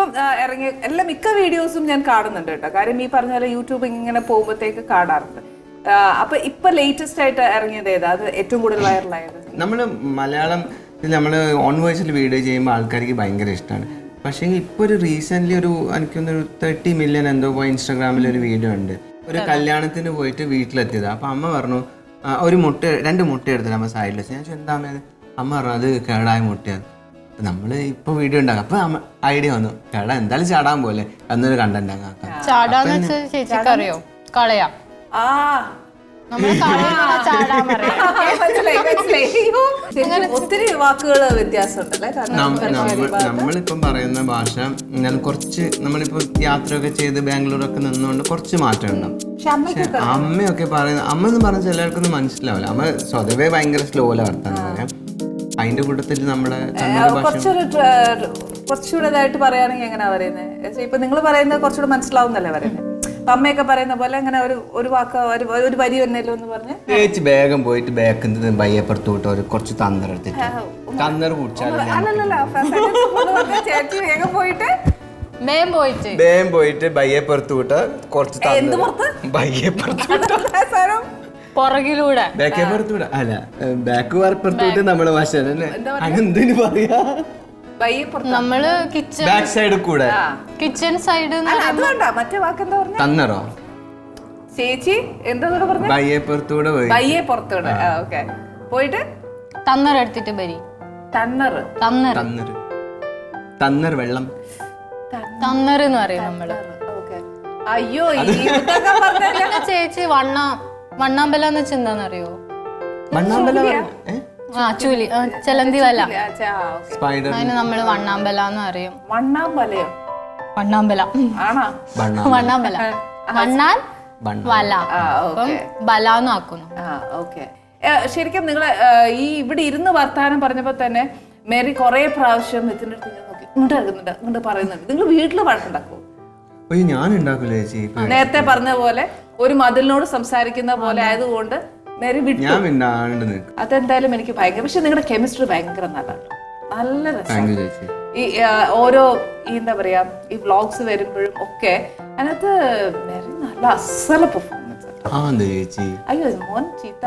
ഇപ്പം ആ, ഇറങ്ങിയ എല്ലാ മിക്ക വീഡിയോസും ഞാൻ കാണുന്നുണ്ട് കേട്ടോ. കാര്യം ഈ പറഞ്ഞ പോലെ യൂട്യൂബ് ഇങ്ങനെ പോകുമ്പോഴത്തേക്ക് കാണാറുണ്ട്. അപ്പൊ ഇപ്പൊ ലേറ്റസ്റ്റ് ആയിട്ട് ഇറങ്ങിയത് ഏതാ? അത് ഏറ്റവും കൂടുതൽ വൈറലായത് നമ്മൾ മലയാളം നമ്മൾ ഓൺ വോയിസിൽ വീഡിയോ ചെയ്യുമ്പോൾ ആൾക്കാർക്ക് ഭയങ്കര ഇഷ്ടമാണ് പക്ഷേ ഇപ്പോൾ ഒരു റീസെന്റ്ലി ഒരു എനിക്കൊന്നൊരു തേർട്ടി മില്യൺ എന്തോ പോയി ഇൻസ്റ്റാഗ്രാമിൽ ഒരു വീഡിയോ ഉണ്ട്. ഒരു കല്യാണത്തിന് പോയിട്ട് വീട്ടിലെത്തിയത്. അപ്പം അമ്മ പറഞ്ഞു ഒരു മുട്ട രണ്ട് മുട്ട എടുത്തിട്ട് അമ്മ സൈഡിൽ വെച്ച്. ഞാൻ ചോദിച്ചു, എന്താ അമ്മ പറഞ്ഞു അത് കേടായ മുട്ടയാണ് നമ്മൾ ഇപ്പൊ വീഡിയോ ഉണ്ടാക്കാം. അപ്പൊ ഐഡിയ വന്നു. ചേട്ടാ എന്തായാലും ചാടാൻ പോലെ. എന്നൊരു കണ്ടന്റ് അങ്ങ് ആക്കാം. ചാടാന്ന് വെച്ചാൽ ചേച്ചിക്ക് അറിയോ? കളയാം. ആ. നമ്മൾ കളയാൻ ചാടാൻ പറയാം. മനസ്സിലായി മനസ്സിലായി. അയ്യോ, ശരിക്കും ഒത്തിരി വാക്കുകൾ വ്യത്യാസമുണ്ടല്ലേ? കാരണം നമ്മ- നമ്മ- നമ്മളിപ്പം പറയുന്ന ഭാഷ ഞാൻ കുറച്ച് യാത്ര യാത്രയൊക്കെ ചെയ്ത് ബാംഗ്ലൂരൊക്കെ നിന്നുകൊണ്ട് കുറച്ച് മാറ്റം ഉണ്ടാവും പക്ഷെ അമ്മയ്ക്ക് പക്ഷെ അമ്മയൊക്കെ പറയുന്ന അമ്മ എന്ന് പറഞ്ഞ ചിലർക്കൊന്നും മനസ്സിലാവില്ല. അമ്മ സ്വതവേ ഭയങ്കര സ്ലോല വർത്താനം പറയാം. അതിന്റെ കൂട്ടത്തിൽ നമ്മൾ കുറച്ചൊരു കുറച്ചുകൂടെ ഇതായിട്ട് പറയുകയാണെങ്കിൽ എങ്ങനെയാ പറയുന്നത് ഇപ്പൊ നിങ്ങൾ പറയുന്നത് കുറച്ചുകൂടെ മനസ്സിലാവുന്നല്ലേ പറയുന്നത് അപ്പൊ അമ്മയൊക്കെ പറയുന്ന പോലെ അങ്ങനെ ഒരു ഒരു വാക്ക് ഒരു വരി വന്നല്ലോ എന്ന് പറഞ്ഞ്? ചേച്ചി വേഗം പോയിട്ട് ബാക്കിൽ ബയ്യപ്പുറത്ത് വിട്ട് ഒരു കുറച്ച് തന്നർ എടുത്തിട്ട്. തന്നർ കുടിച്ചാൽ ചേച്ചി വേഗം പോയിട്ട് മേം പോയിട്ട്. വേഗം പോയിട്ട് ബയ്യപ്പുറത്ത് വിട്ട് കുറച്ച് എന്ത് പുറത്ത്? ബയ്യപ്പുറത്ത് അതെന്താ സാരം? പുറകിലൂടെ. ബാക്ക് വിട അല്ല ബാക്ക് വാർപ്പുറത്ത് വിട്ട് നമ്മളെ ഭാഷ അതെന്തിനു പറയാ? ബയ്യെ. നമ്മൾ കിച്ചൺ ബാക്ക് സൈഡ് കൂടെ. ആ. കിച്ചൺ സൈഡ് മറ്റേ വാക്ക് എന്താ പറഞ്ഞ? തന്നറോ? ചേച്ചി എന്താ പറഞ്ഞ? ബയ്യപ്പുറത്തൂടെ പോയി. ബയ്യെ പുറത്തൂടെ. ഓക്കെ പോയിട്ട്? തന്നർ എടുത്തിട്ട് ബരി തന്നറ് തന്നർ. തന്നർ. തന്നർ വെള്ളം. തന്നർ എന്ന് പറയും നമ്മൾ. ഓക്കെ. അയ്യോ ചേച്ചി വണ്ണ. വണ്ണാമ്പല എന്ന് വെച്ചാൽ എന്താണെന്നറിയോ മണ്ണാമ്പല ആ ചൂലി. ആ, ചെലന്തി വല സ്പൈഡർ അതിന് നമ്മൾ വണ്ണാമ്പല എന്ന് അറിയും മണ്ണാമ്പലയോ? വണ്ണാമ്പല ആണോ? ബണ്ണ വണ്ണാമ്പല വണ്ണാൻ ബണ്ണ വല. ആ അപ്പം ഓക്കെ ബലാന്ന് ആക്കുന്നു. ആ ഓക്കെ. ശരിക്കും നിങ്ങൾ ഈ ഇവിടെ ഇരുന്ന് വർത്താനം പറഞ്ഞപ്പോ തന്നെ മേരി കുറേ പ്രാവശ്യം ഇതിന്റെ അടുത്ത് ഇങ്ങനെ നോക്കി. ഇങ്ങോട്ട് ഇറങ്ങുന്നുണ്ട് ഇങ്ങോട്ട് പറയുന്നുണ്ട്. നിങ്ങൾ വീട്ടിൽ വഴക്കുണ്ടാക്കുമോ അയ്യോ ഞാൻ ഉണ്ടാക്കില്ലേ ചേച്ചി? നേരത്തെ പറഞ്ഞ പോലെ ഒരു മതിലിനോട് സംസാരിക്കുന്ന പോലെ ആയതുകൊണ്ട് വിട്ടു. ഞാൻ മിണ്ടാണ്ട് നിൽക്കും അതെന്തായാലും എനിക്ക് ഭയങ്കര പക്ഷെ നിങ്ങളുടെ കെമിസ്ട്രി ഭയങ്കര നല്ലതാണ്. നല്ല രസം താങ്ക് യു ചേച്ചി. ഈ ആ, ഓരോ ഈ എന്താ പറയാ ഈ വ്ളോഗ്സ് വരുമ്പോഴും ഒക്കെ അതിനകത്ത് മേരി നല്ല അസല പെർഫോമൻസ് ചേച്ചി അയ്യോ മോൻ ചീത്ത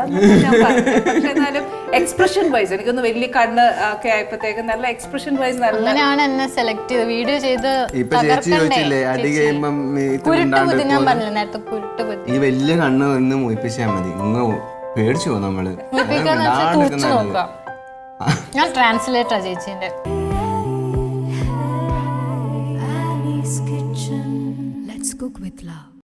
പക്ഷെ എന്നാലും എക്സ്പ്രഷൻ വൈസ് എനിക്കൊന്ന് വലിയ കണ്ണ് ഒക്കെ ആയപ്പോഴത്തേക്ക് നല്ല എക്സ്പ്രഷൻ വൈസ് നല്ല അങ്ങനെയാണ് എന്നെ സെലക്ട് ചെയ്ത് വീഡിയോ ചെയ്ത് ഇപ്പൊ ചേച്ചി ചോദിച്ചില്ലേ അടി കഴിയുമ്പം ഇത് കുരുട്ട് മിണ്ടാണ്ട് ബുദ്ധി ഞാൻ പോലെ. പറഞ്ഞില്ല നേരത്തെ കുരുട്ട് ബുദ്ധി ഈ വലിയ കണ്ണ് ഒന്ന് മുയിപ്പിച്ചാൽ മതി. ഇങ്ങ് പേടിച്ചു പോകും നമ്മൾ. മുയിപ്പിക്കാന്ന് വെച്ചാൽ മിണ്ടാണ്ട് തുറച്ചു നിൽക്കുന്നത് നോക്കാം. ഞാൻ ട്രാൻസ്ലേറ്ററാ ചേച്ചീന്റെ. Annie's Kitchen. Let's cook with love.